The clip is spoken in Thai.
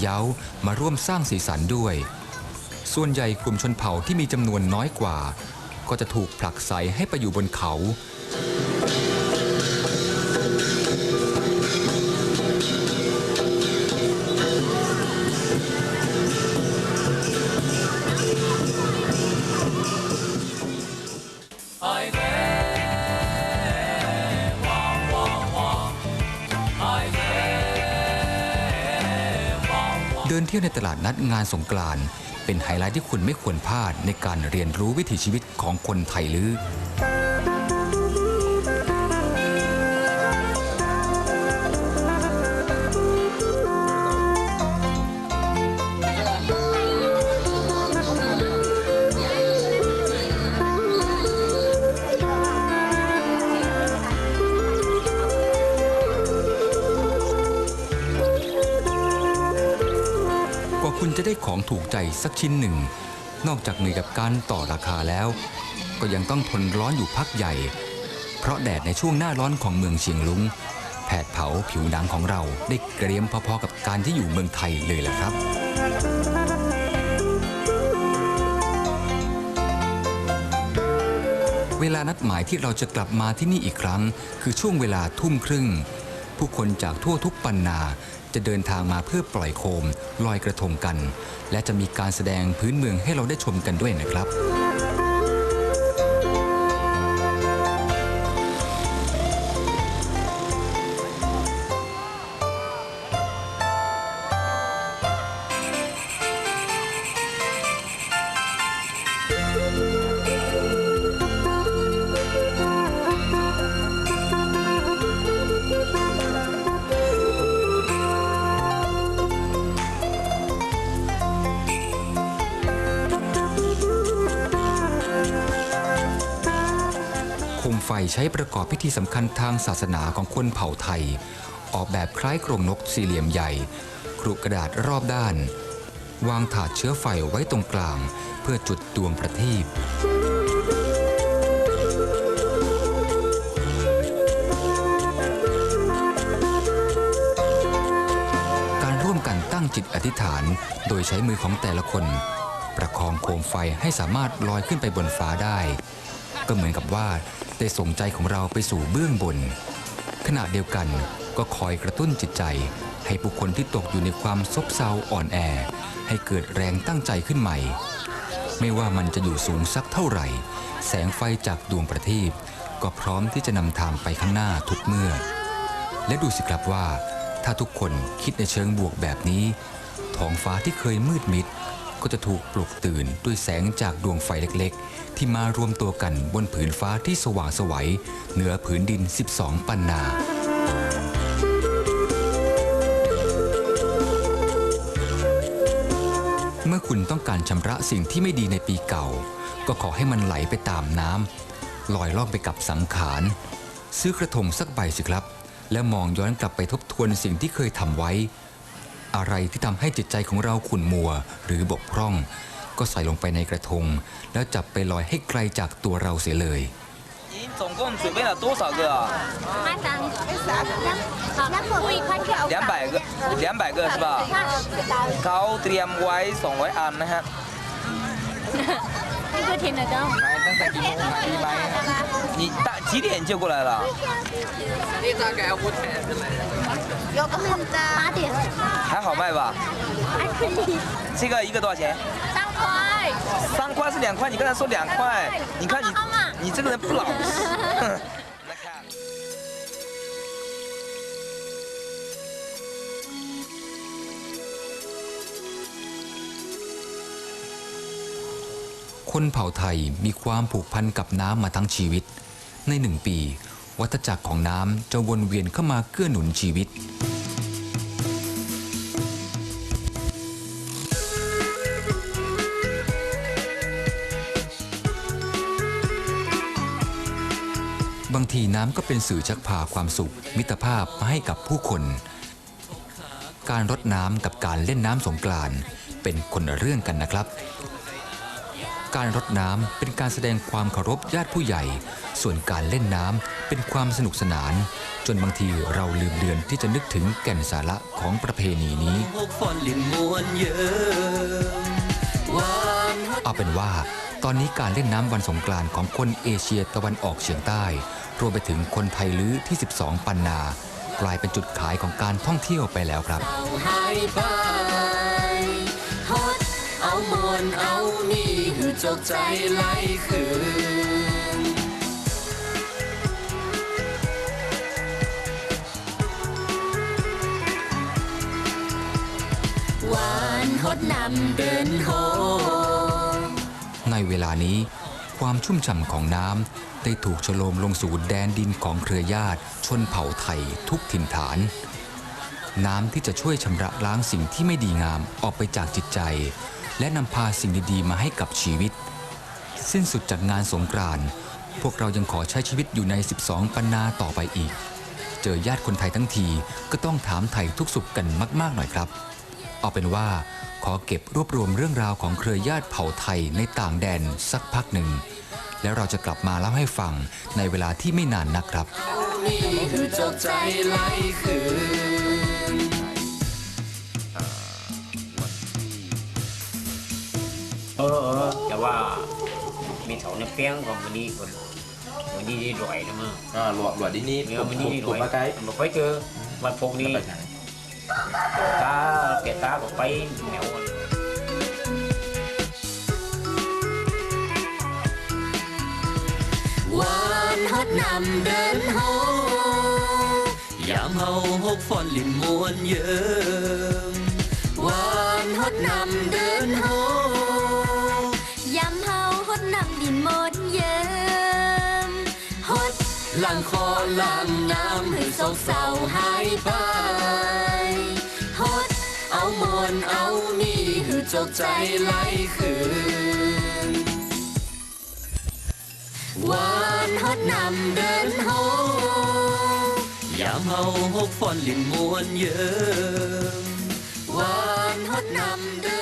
เย้ามาร่วมสร้างสีสันด้วย ส่วนใหญ่กลุ่มชนเผ่าที่มีจำนวนน้อยกว่า ก็จะถูกผลักไสให้ไปอยู่บนเขา เดินเที่ยวในตลาดนัดงานสงกรานต์เป็นไฮไลท์ที่คุณไม่ควรพลาดในการเรียนรู้วิถีชีวิตของคนไทยลือ จะได้ของถูกใจสักชิ้นหนึ่ง นอกจากเหนื่อยกับการต่อราคาแล้ว ก็ยังต้องทนร้อนอยู่พักใหญ่ เพราะแดดในช่วงหน้าร้อนของเมืองเชียงลุงแผดเผาผิวหนังของเราได้เกรียมพอๆกับการที่อยู่เมืองไทยเลยแหละครับเวลานัดหมายที่เราจะกลับมาที่นี่อีกครั้ง คือช่วงเวลาทุ่มครึ่ง ผู้คนจากทั่วทุกปันนา จะเดินทางมาเพื่อปล่อยโคม ลอยกระทงกัน และจะมีการแสดงพื้นเมืองให้เราได้ชมกันด้วยนะครับ ฟใช้ประกอบพิธีสำคัญทางศาสนาของคนเผ่าไทย ออกแบบคล้ายกรงนกสี่เหลี่ยมใหญ่กรุกระดาษรอบด้าน วางถาดเชื้อไฟไว้ตรงกลาง เพื่อจุดดวงประทีปการร่วมกันตั้งจิตอธิษฐานโดยใช้มือของแต่ละคน ประคองโคมไฟให้สามารถลอยขึ้นไปบนฟ้าได้ ก็เหมือนกับว่าได้ส่งใจของเราไปสู่เบื้องบน ขณะเดียวกันก็คอยกระตุ้นจิตใจ ให้บุคคลที่ตกอยู่ในความซบเซาอ่อนแอ ให้เกิดแรงตั้งใจขึ้นใหม่ ไม่ว่ามันจะอยู่สูงสักเท่าไหร่ แสงไฟจากดวงประทีปก็พร้อมที่จะนำทางไปข้างหน้าทุกเมื่อ และดูสิครับว่า ถ้าทุกคนคิดในเชิงบวกแบบนี้ท้องฟ้าที่เคยมืดมิด ก็จะถูกปลุกตื่นด้วยแสงจากดวงไฟเล็กๆ ที่มารวมตัวกันบนผืนฟ้าที่สว่างไสวัยเหนือผืนดิน 12 ปันนา เมื่อคุณต้องการชำระสิ่งที่ไม่ดีในปีเก่า ก็ขอให้มันไหลไปตามน้ำลอยล่องไปกับสังขาร ซื้อกระทงสักใบสิครับ แล้วมองย้อนกลับไปทบทวนสิ่งที่เคยทำไว้ อะไรที่ทำให้จิตใจของเราขุ่นมัว หรือบกพร่อง ก็ใส่ลงไปในกระทง แล้วจับไปลอยให้ไกลจากตัวเราเสียเลย 您总共准备了多少个啊？八张，好，那我一块票两百个，两百个是吧？เขาเตรียมไว้200อันนะฮะ 那个填得到。 มา 你大几点就过来了？八点。还好卖吧？还可以这个一个多少钱？三块。三块是两块你刚才说两块。你看你你这个人不老实。 คนเผ่าไทยมีความผูกพันกับน้ำมาทั้งชีวิต ในหนึ่งปี วัฏจักรของน้ำจะวนเวียนเข้ามาเกื้อหนุนชีวิต บางทีน้ำก็เป็นสื่อชักพาความสุข มิตรภาพมาให้กับผู้คน การรดน้ำกับการเล่นน้ำสงกรานต์เป็นคนละเรื่องกันนะครับ การรดน้ำเป็นการแสดงความเคารพญาติผู้ใหญ่ ส่วนการเล่นน้ำเป็นความสนุกสนาน จนบางทีเราลืมเลือนที่จะนึกถึงแก่นสาระของประเพณีนี้เอดเอาเป็นว่า ตอนนี้การเล่นน้ำวันสงกรานต์ของคนเอเชียตะวันออกเฉียงใต้ รวมไปถึงคนไทยลื้อที่ 12 ปันนา กลายเป็นจุดขายของการท่องเที่ยวไปแล้วครับ มวนเอานี่คือจกใจไหลคืนหวานฮดนำเดินโฮในเวลานี้ความชุ่มฉ่ำของน้ำได้ถูกชโลมลงสู่แดนดินของเครือญาติ ชนเผ่าไทยทุกถิ่นฐาน น้ำที่จะช่วยชำระล้างสิ่งที่ไม่ดีงามออกไปจากจิตใจ และนำพาสิ่งดีๆมาให้กับชีวิต สิ้นสุดจากงานสงกรานต์พวกเรายังขอใช้ชีวิตอยู่ใน 12 ปันนาต่อไปอีก เจอญาติคนไทยทั้งทีก็ต้องถามไทยทุกสุขกันมาก ๆ หน่อยครับ เอาเป็นว่าขอเก็บรวบรวมเรื่องราวของเครือญาติเผ่าไทยในต่างแดนสักพักหนึ่ง แล้วเราจะกลับมาเล่าให้ฟังในเวลาที่ไม่นานนักครับนี่คือจใจไหลคืน มีเถาในเปี้ยงของมันนี่คนมันนี่ได้รวยนะมั้งอ่าหลวดหลวดที่นี่เนี่ยมันนี่ได้รถูวกยมาไกลมันไปเจอวันพวกนี้ตาแกตาก็ไปแนวหวานฮอดนำเดินโฮยามเฮาหกฟอนลินมวนเยิมห ดหลังคอหลังน้ำให้โศกเศร้าหายไปฮดเอามวนเอานี่คือจกใจไหลคืนหวานฮอดนำเดินโฮยามเฮาหกฟอนลินมวนเยิมหวานฮอดนำเดิน